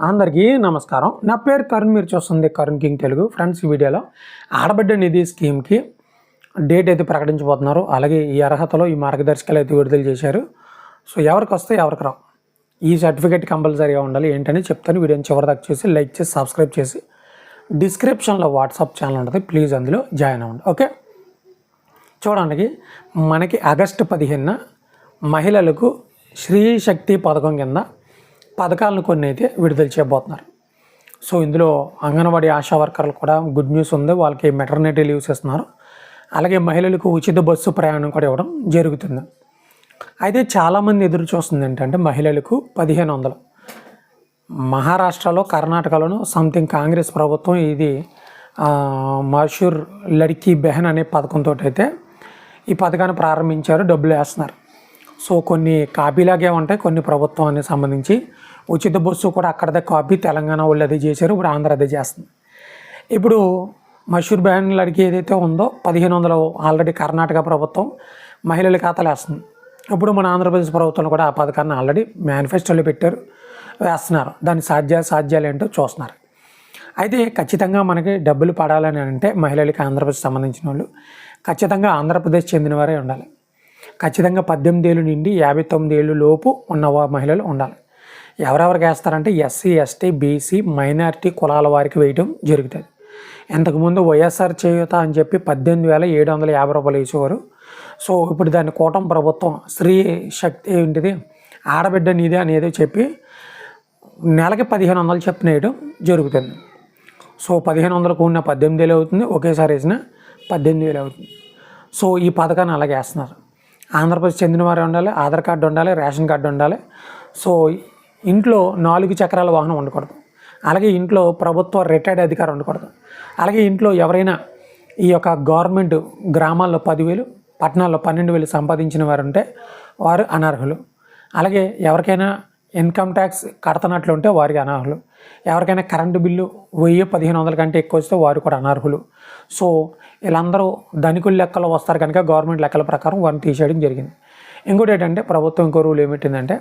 అందరికీ నమస్కారం. నా పేరు కరుణ్ మీరు చూస్తుంది కరుణ్ కింగ్ తెలుగు. ఫ్రెండ్స్ ఈ వీడియోలో ఆడబిడ్డ నిధి స్కీమ్కి డేట్ అయితే ప్రకటించబోతున్నారు. అలాగే ఈ అర్హతలో ఈ మార్గదర్శకాలు అయితే విడుదల చేశారు. సో ఎవరికి వస్తే ఎవరికి రావు. ఈ సర్టిఫికేట్ కంపల్సరీగా ఉండాలి. ఏంటని చెప్తాను. వీడియోని చివరి చూసి లైక్ చేసి సబ్స్క్రైబ్ చేసి డిస్క్రిప్షన్లో వాట్సాప్ ఛానల్ ఉంటుంది. ప్లీజ్ అందులో జాయిన్ అవ్వండి. ఓకే? చూడండి మనకి ఆగస్టు పదిహేనున మహిళలకు శ్రీ శక్తి పథకం కింద పథకాలను కొన్ని అయితే విడుదల చేయబోతున్నారు. సో ఇందులో అంగన్వాడీ ఆశా వర్కర్లు కూడా గుడ్ న్యూస్ ఉంది. వాళ్ళకి మెటర్నిటీ లీవ్స్ ఇస్తున్నారు. అలాగే మహిళలకు ఉచిత బస్సు ప్రయాణం కూడా ఇవ్వడం జరుగుతుంది. అయితే చాలామంది ఎదురు చూస్తుంది ఏంటంటే మహిళలకు పదిహేను వందలు. మహారాష్ట్రలో కర్ణాటకలోను సంథింగ్ కాంగ్రెస్ ప్రభుత్వం ఇది మషూర్ లడ్కీ బెహన్ అనే పథకంతో అయితే ఈ పథకాన్ని ప్రారంభించారు. డబ్బులు వేస్తున్నారు. సో కొన్ని కాపీలాగే ఉంటాయి. కొన్ని ప్రభుత్వానికి సంబంధించి ఉచిత బస్సు కూడా అక్కడదే కాపీ తెలంగాణ వాళ్ళు అదే చేశారు ఇప్పుడు ఆంధ్ర అదే చేస్తుంది. ఇప్పుడు మషూర్ బ్యాన్ అడిగి ఏదైతే ఉందో పదిహేను వందలు ఆల్రెడీ కర్ణాటక ప్రభుత్వం మహిళల ఖాతాలు వేస్తుంది. ఇప్పుడు మన ఆంధ్రప్రదేశ్ ప్రభుత్వం కూడా ఆ పథకాన్ని ఆల్రెడీ మేనిఫెస్టోలో పెట్టారు వేస్తున్నారు. దాని సాధ్య సాధ్యాలు ఏంటో చూస్తున్నారు. అయితే ఖచ్చితంగా మనకి డబ్బులు పడాలని అంటే మహిళలకి ఆంధ్రప్రదేశ్ సంబంధించిన వాళ్ళు ఖచ్చితంగా ఆంధ్రప్రదేశ్ చెందినవారే ఉండాలి. ఖచ్చితంగా పద్దెనిమిది ఏళ్ళు నుండి యాభై తొమ్మిది ఏళ్ళు లోపు ఉన్న మహిళలు ఉండాలి. ఎవరెవరికి వేస్తారంటే ఎస్సీ ఎస్టీ బీసీ మైనారిటీ కులాల వారికి వేయడం జరుగుతుంది. ఇంతకుముందు వైఎస్ఆర్ చేయుత అని చెప్పి పద్దెనిమిది వేల ఏడు వందల యాభై రూపాయలు వేసేవారు. సో ఇప్పుడు దాన్ని కూటమి ప్రభుత్వం స్త్రీ శక్తి ఏంటిది? ఆడబిడ్డ నిధి అనేది చెప్పి నెలకి పదిహేను వందలు చెప్పిన వేయడం జరుగుతుంది. సో పదిహేను వందలు కూడిన పద్దెనిమిది వేలు అవుతుంది. ఒకేసారి వేసిన పద్దెనిమిది వేలు అవుతుంది. సో ఈ పథకాన్ని అలాగే వేస్తున్నారు. ఆంధ్రప్రదేశ్ చెందిన వారు ఉండాలి ఆధార్ కార్డు ఉండాలి రేషన్ కార్డు ఉండాలి. సో ఇంట్లో నాలుగు చక్రాల వాహనం ఉండకూడదు. అలాగే ఇంట్లో ప్రభుత్వ రిటైర్డ్ అధికారి ఉండకూడదు. అలాగే ఇంట్లో ఎవరైనా ఈ యొక్క గవర్నమెంట్ గ్రామాల్లో పదివేలు పట్టణాల్లో పన్నెండు వేలు సంపాదించిన వారు ఉంటే వారు అనర్హులు. అలాగే ఎవరికైనా ఇన్కమ్ ట్యాక్స్ కడుతున్నట్లు ఉంటే వారికి అనర్హులు. ఎవరికైనా కరెంటు బిల్లు వెయ్యి పదిహేను వందల కంటే ఎక్కువ వస్తే వారు కూడా అనర్హులు. సో వీళ్ళందరూ ధనికుల లెక్కలు వస్తారు కనుక గవర్నమెంట్ లెక్కల ప్రకారం వారిని తీసేయడం జరిగింది. ఇంకోటి ఏంటంటే ప్రభుత్వం ఇంకో రూల్ ఏమిటిందంటే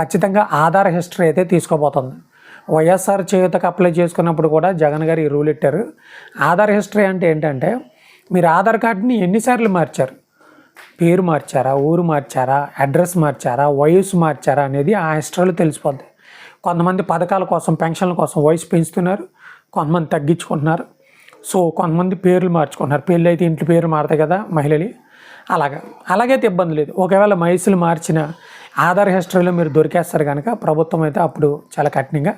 ఖచ్చితంగా ఆధార్ హిస్టరీ అయితే తీసుకోబోతుంది. వైఎస్ఆర్ చేయుతకు అప్లై చేసుకున్నప్పుడు కూడా జగన్ గారు ఈ రూల్ ఇట్టారు. ఆధార్ హిస్టరీ అంటే ఏంటంటే మీరు ఆధార్ కార్డుని ఎన్నిసార్లు మార్చారు? పేరు మార్చారా? ఊరు మార్చారా? అడ్రస్ మార్చారా? వయసు మార్చారా అనేది ఆ హిస్టరీలో తెలిసిపోద్ది. కొంతమంది పథకాల కోసం పెన్షన్ల కోసం వయసు పెంచుతున్నారు. కొంతమంది తగ్గించుకుంటున్నారు. సో కొంతమంది పేర్లు మార్చుకుంటున్నారు. పెళ్ళి అయితే ఇంట్లో పేరు మారుతాయి కదా మహిళలు అలాగా. అలాగైతే ఇబ్బంది లేదు. ఒకవేళ వయసులు మార్చిన ఆధార్ హిస్టరీలో మీరు దొరికేస్తారు కనుక ప్రభుత్వం అయితే అప్పుడు చాలా కఠినంగా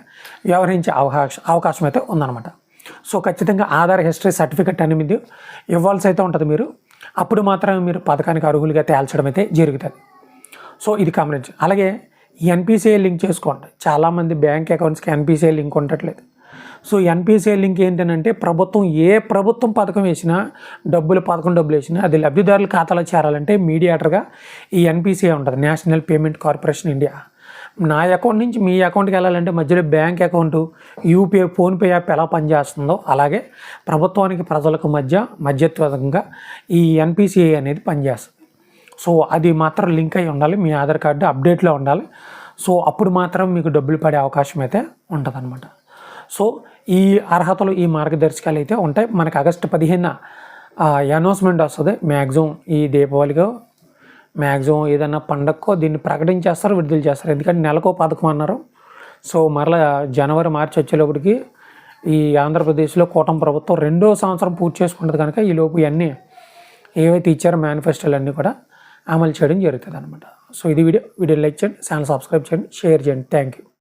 వ్యవహరించే అవకాశం అవకాశం అయితే ఉందన్నమాట. సో ఖచ్చితంగా ఆధార్ హిస్టరీ సర్టిఫికెట్ అనేది ఇవ్వాల్సి అయితే ఉంటుంది మీరు. అప్పుడు మాత్రమే మీరు పథకానికి అర్హులుగా తేల్చడం అయితే జరుగుతుంది. సో ఇది గమనించండి అలాగే ఎన్పిసిఐ లింక్ చేసుకోండి. చాలామంది బ్యాంక్ అకౌంట్స్కి ఎన్పిసిఐ లింక్ ఉండట్లేదు. సో ఎన్పిసిఐ లింక్ ఏంటంటే ప్రభుత్వం ఏ ప్రభుత్వం పథకం వేసినా డబ్బులు పథకం డబ్బులు వేసినా అది లబ్ధిదారుల ఖాతాలో చేరాలంటే మీడియేటర్గా ఈ ఎన్పిసిఐ ఉంటుంది నేషనల్ పేమెంట్ కార్పొరేషన్ ఇండియా. నా అకౌంట్ నుంచి మీ అకౌంట్కి వెళ్ళాలంటే మధ్యలో bank account UPI PhonePe app ఎలా పనిచేస్తుందో అలాగే ప్రభుత్వానికి ప్రజలకు మధ్య మధ్యత్వంగా ఈ ఎన్పిసిఐ అనేది పనిచేస్తుంది. సో అది మాత్రం లింక్ అయి ఉండాలి మీ ఆధార్ కార్డు అప్డేట్లో ఉండాలి. సో అప్పుడు మాత్రం మీకు డబ్బులు పడే అవకాశం అయితే ఉంటుందన్నమాట. సో ఈ అర్హతలు ఈ మార్గదర్శకాలు అయితే ఉంటాయి. మనకి ఆగస్టు పదిహేను అనౌన్స్మెంట్ వస్తుంది. మ్యాక్సిమం ఈ దీపావళిగా మ్యాక్సిమం ఏదైనా పండగకో దీన్ని ప్రకటించేస్తారు విడుదల చేస్తారు. ఎందుకంటే నెలకో పథకం అన్నారు. సో మరలా జనవరి మార్చి వచ్చేలోపటికి ఈ ఆంధ్రప్రదేశ్లో కూటమి ప్రభుత్వం రెండో సంవత్సరం పూర్తి చేసుకుంటుంది కనుక ఈ లోపు ఇవన్నీ ఏవైతే ఇచ్చారో మేనిఫెస్టోలు అన్నీ కూడా అమలు చేయడం జరుగుతుంది అనమాట సో ఇది వీడియో. వీడియో లైక్ చేయండి ఛానల్ సబ్స్క్రైబ్ చేయండి షేర్ చేయండి. Thank you